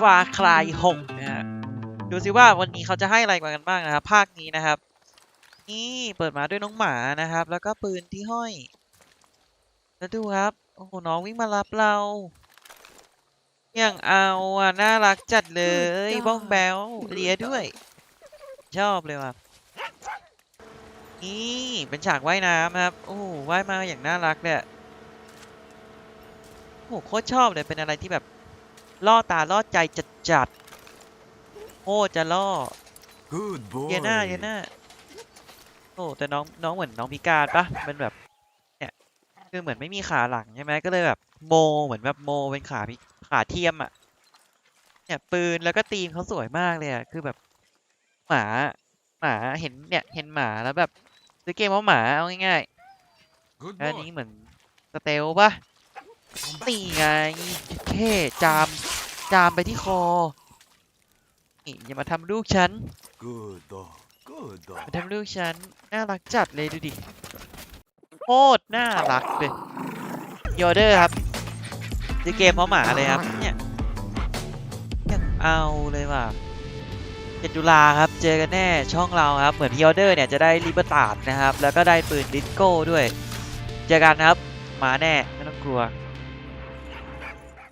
ฟาคลายหกนะฮะดูสิว่าวันนี้เขาจะให้อะไรมากันบ้างนะครับ ภาคนี้นะครับ นี่เปิดมาด้วยน้องหมานะครับ แล้วก็ปืนที่ห้อย แล้วดูครับ โอ้โห น้องวิ่งมารับเรา อย่างเอาอะ น่ารักจัดเลย บ้องแบวเลียด้วย ชอบเลยว่ะ นี่เป็นฉากว่ายน้ำครับ โอ้โหว่ายมาอย่างน่ารักเลยโอ้โหโคตรชอบเลย เป็นอะไรที่แบบ ล่อตาล่อใจจัดจัดๆโอ้จะล่อ Good boy. เยน่าเยน่าโอ้แต่น้องน้องเหมือนน้องพิการปะเป็นแบบเนี่ยคือเหมือนไม่มีขาหลังใช่ไหมก็เลยแบบโมเหมือนแบบโมเป็นขาพิขาเทียมอะเนี่ยปืนแล้วก็ตีมเขาสวยมากเลยอะคือแบบหมาหมาเห็นเนี่ยเห็นหมาแล้วแบบซื้อเกมว่าหมาเอาง่าย Good ๆแล้วอัน boy. นี้เหมือนสเตลปะนี่ไงเท่จาม จามไปที่คอนี่อย่ามาทำลูกฉัน Good dog. Good มา dog. ทำลูกฉัน น่ารักจัดเลยดูดิโคตรน่ารักเลยยอเดอร์ครับซื้อเกมเพราะหมาเลยครับ เนี่ยยังเอาเลยว่ะเจ็ดตุลาครับ เจอกันแน่ช่องเราครับ เหมือนพี่ออเดอร์เนี่ยจะได้ลิเบอร์ตาดนะครับ แล้วก็ได้ปืนดิสโก้ด้วย เจอกันครับ มาแน่ ไม่ต้องกลัว